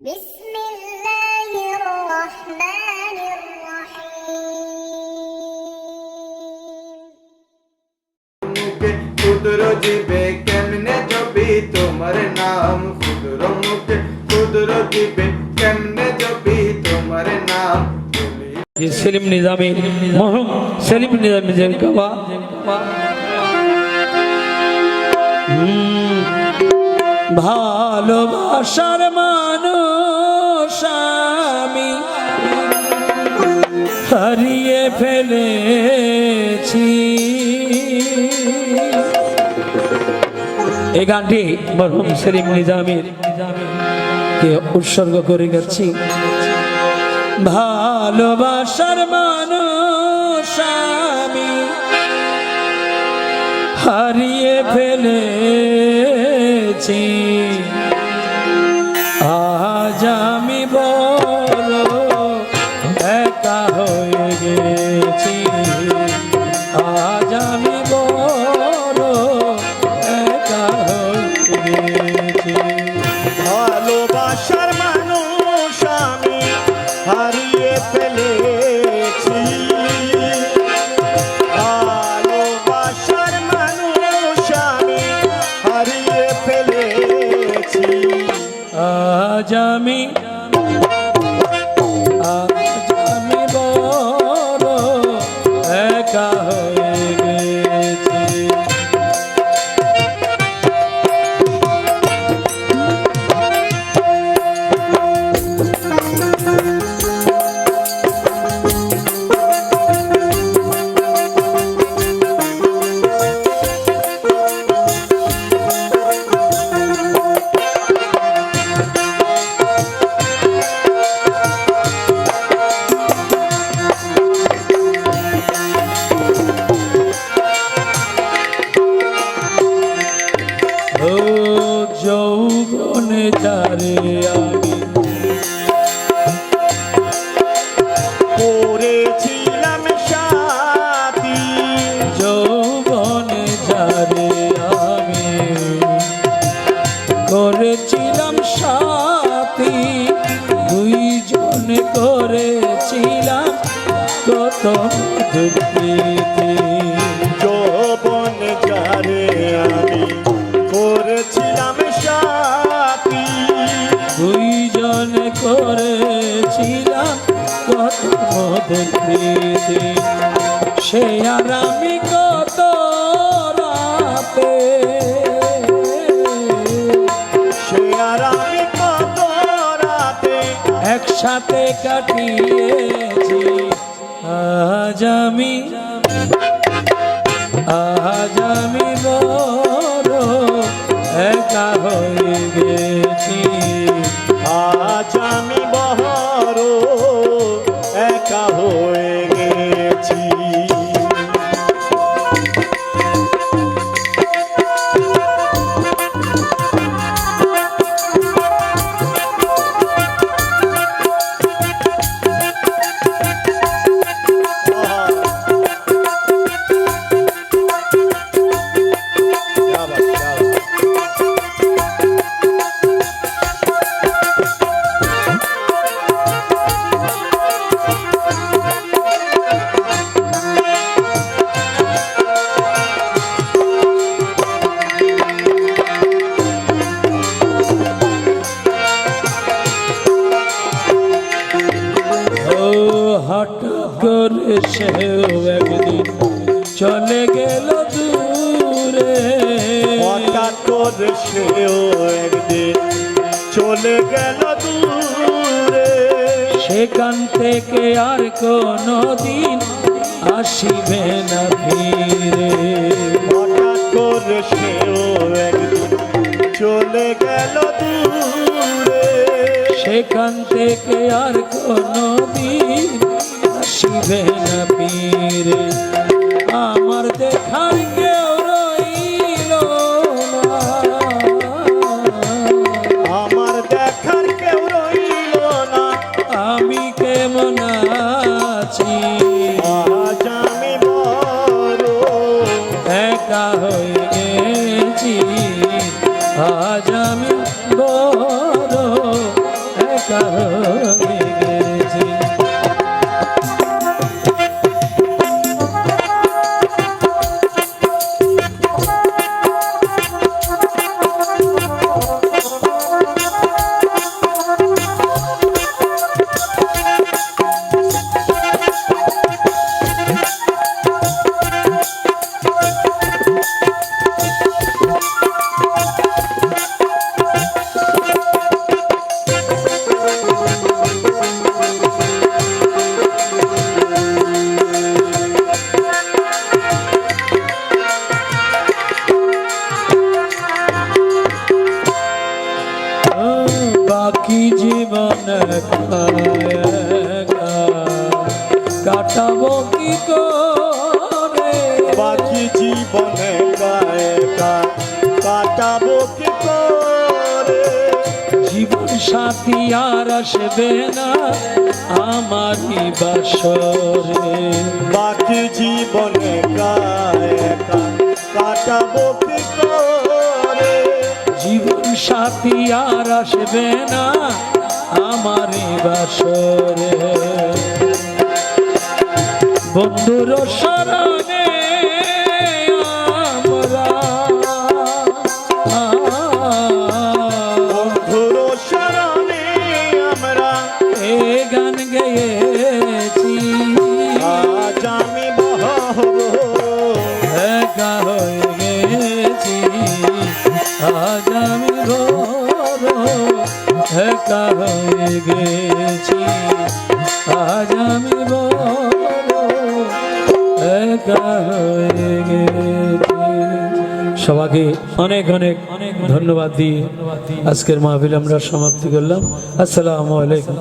بسم الله الرحمن الرحيم মুখে ক্ষুদ্র জীবে কেমনে জপি তোমার নাম ক্ষুদ্র মুখে ক্ষুদ্র জীবে কেমনে জপি তোমার নাম বলি যে সেলিম নিজামী মরহুম সেলিম নিজামীদের গাওয়া হুম, ভালোবাসার মানুষ আমি। হারিয়ে ফেলেছি। এই গানটি মরহুম সেলিম নিজামীর কে উৎসর্গ করে গেছি। ভালোবাসার মানুষ আমি। হারিয়ে ফেলেছি আজ আমি আজ আমি যৌবনে তারে আমি করেছিলাম সাথী। যৌবনে যারে আমি করেছিলাম সাথী দুইজন করেছিলাম কত দুর্নীতি যৌবন যারে আমি মদের প্রীতি সে আর আমি কত রাতে? সে আর আমি কত রাতে একসাথে কাটিয়েছি? আজ আমি আজ আমি বড় একা হয়ে গেছি। আজ আমি বহর সেও একদিন চলে গেল দূরে। হঠাৎ করে সেও একদিন চলে গেল দূরে। সেখান থেকে আর কোনো দিন আসিবে না ফিরে। হঠাৎ করে সেও একদিন চলে গেল দূরে। সেখান থেকে আর কোনো দিন আসিবে না ফিরে আমার দেখার বাকি জীবন কাটাবো কি করে? বাকি জীবনে কাটাবো কি করে? জীবন সাথী আর আসবে না আমারই বাসরে। বাকি জীবনে কাটাবো কি করে? সাথী আর আসবে না আমার বাসরে। বন্ধুর শরণে আজ আমি সবাইকে অনেক অনেক অনেক ধন্যবাদ দিয়ে আজকের মাহফিল আমরা সমাপ্তি করলাম। আসসালামু আলাইকুম।